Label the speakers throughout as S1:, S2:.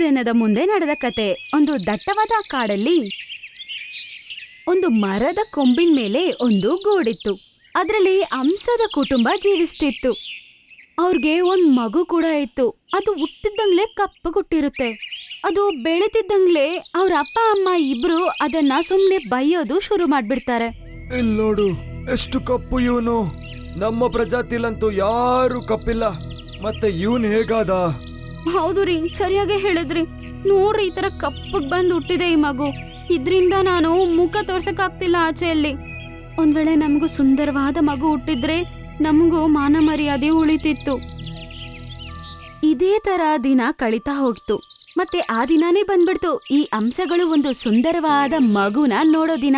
S1: ದಿನದ ಮುಂದೆ ನಡೆದ ಕತೆ. ಒಂದು ದಟ್ಟವಾದ ಕಾಡಲ್ಲಿ ಒಂದು ಮರದ ಕೊಂಬಿನ ಮೇಲೆ ಒಂದು ಗೂಡಿತ್ತು. ಅದರಲ್ಲಿ ಹಂಸದ ಕುಟುಂಬ ಜೀವಿಸ್ತಿತ್ತು. ಅವ್ರಿಗೆ ಒಂದ್ ಮಗು ಕೂಡ ಇತ್ತು. ಅದು ಹುಟ್ಟಿದ್ದಂಗ್ಲೆ ಕಪ್ಪಗುಟ್ಟಿರುತ್ತೆ. ಅದು ಬೆಳೆತಿದ್ದಂಗ್ಲೆ ಅವ್ರ ಅಪ್ಪ, ಅಮ್ಮ ಇಬ್ರು ಅದನ್ನ ಸುಮ್ನೆ ಬೈಯೋದು ಶುರು ಮಾಡ್ಬಿಡ್ತಾರೆ.
S2: ನೋಡು, ಎಷ್ಟು ಕಪ್ಪು ಇವನು. ನಮ್ಮ ಪ್ರಜಾತಿಲಂತೂ ಯಾರು ಕಪ್ಪಿಲ್ಲ. ಮತ್ತೆ ಇವನ್ ಹೇಗಾದ?
S1: ಹೌದು ರೀ, ಸರಿಯಾಗಿ ಹೇಳಿದ್ರಿ. ನೋಡ್ರಿ, ಈ ತರ ಕಪ್ಪಗ್ ಬಂದು ಹುಟ್ಟಿದೆ ಈ ಮಗು. ಇದ್ರಿಂದ ನಾನು ಮುಖ ತೋರ್ಸಕ್ ಆಗ್ತಿಲ್ಲ ಆಚೆಯಲ್ಲಿ. ಒಂದ್ ವೇಳೆ ನಮಗೂ ಸುಂದರವಾದ ಮಗು ಹುಟ್ಟಿದ್ರೆ ನಮಗೂ ಮಾನ ಮರ್ಯಾದೆ ಉಳಿತಿತ್ತು. ಇದೇ ತರ ದಿನ ಕಳೀತಾ ಹೋಗ್ತು ಮತ್ತೆ ಆ ದಿನಾನೇ ಬಂದ್ಬಿಡ್ತು. ಈ ಅಂಶಗಳು ಒಂದು ಸುಂದರವಾದ ಮಗುನ ನೋಡೋ ದಿನ.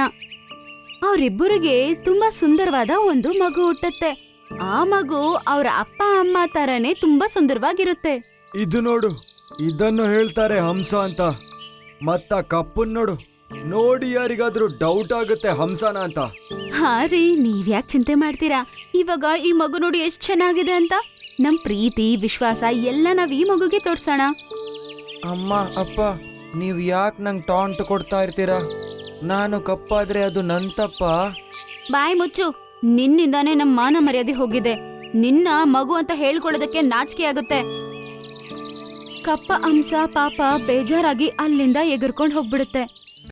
S1: ಅವರಿಬ್ಬರಿಗೆ ತುಂಬಾ ಸುಂದರವಾದ ಒಂದು ಮಗು ಹುಟ್ಟತ್ತೆ. ಆ ಮಗು ಅವರ ಅಪ್ಪ, ಅಮ್ಮ ತರನೇ ತುಂಬಾ ಸುಂದರವಾಗಿರುತ್ತೆ.
S2: ಇದು ನೋಡು ಇದನ್ನು ಹೇಳ್ತಾರೆ ಹಂಸ ಅಂತ. ಮತ್ತ ಕಪ್ಪನ್ ನೋಡು ನೋಡಿ ಯಾರಿಗಾದ್ರೂ ಡೌಟ್ ಆಗುತ್ತೆ ಹಂಸನ ಅಂತ.
S1: ಹಾ ರೀ ನೀವ್ಯಾಕ್ ಚಿಂತೆ ಮಾಡ್ತೀರಾ? ಇವಾಗ ಈ ಮಗು ನೋಡಿ ಎಷ್ಟ್ ಚೆನ್ನಾಗಿದೆ ಅಂತ? ನಮ್ ಪ್ರೀತಿ ವಿಶ್ವಾಸ ಎಲ್ಲ ನಾವ್ ಈ ಮಗುಗೆ ತೋರ್ಸೋಣ.
S3: ಅಮ್ಮ ಅಪ್ಪ ನೀವು ಯಾಕೆ ನಂಗೆ ಟಾಂಟ್ ಕೊಡ್ತಾ ಇರ್ತೀರಾ? ನಾನು ಕಪ್ಪಾದ್ರೆ ಅದು ನನ್ನ ತಪ್ಪ?
S1: ಬಾಯ್ ಮುಚ್ಚು ನಿನ್ನಿಂದಾನೇ ನಮ್ ಮಾನ ಮರ್ಯಾದೆ ಹೋಗಿದೆ. ನಿನ್ನ ಮಗು ಅಂತ ಹೇಳ್ಕೊಳ್ಳೋದಕ್ಕೆ ನಾಚಿಕೆ ಆಗುತ್ತೆ. ಕಪ್ಪ ಅಂಶ ಪಾಪ ಬೇಜಾರಾಗಿ ಅಲ್ಲಿಂದ ಎಗರ್ಕೊಂಡು ಹೋಗ್ಬಿಡುತ್ತೆ.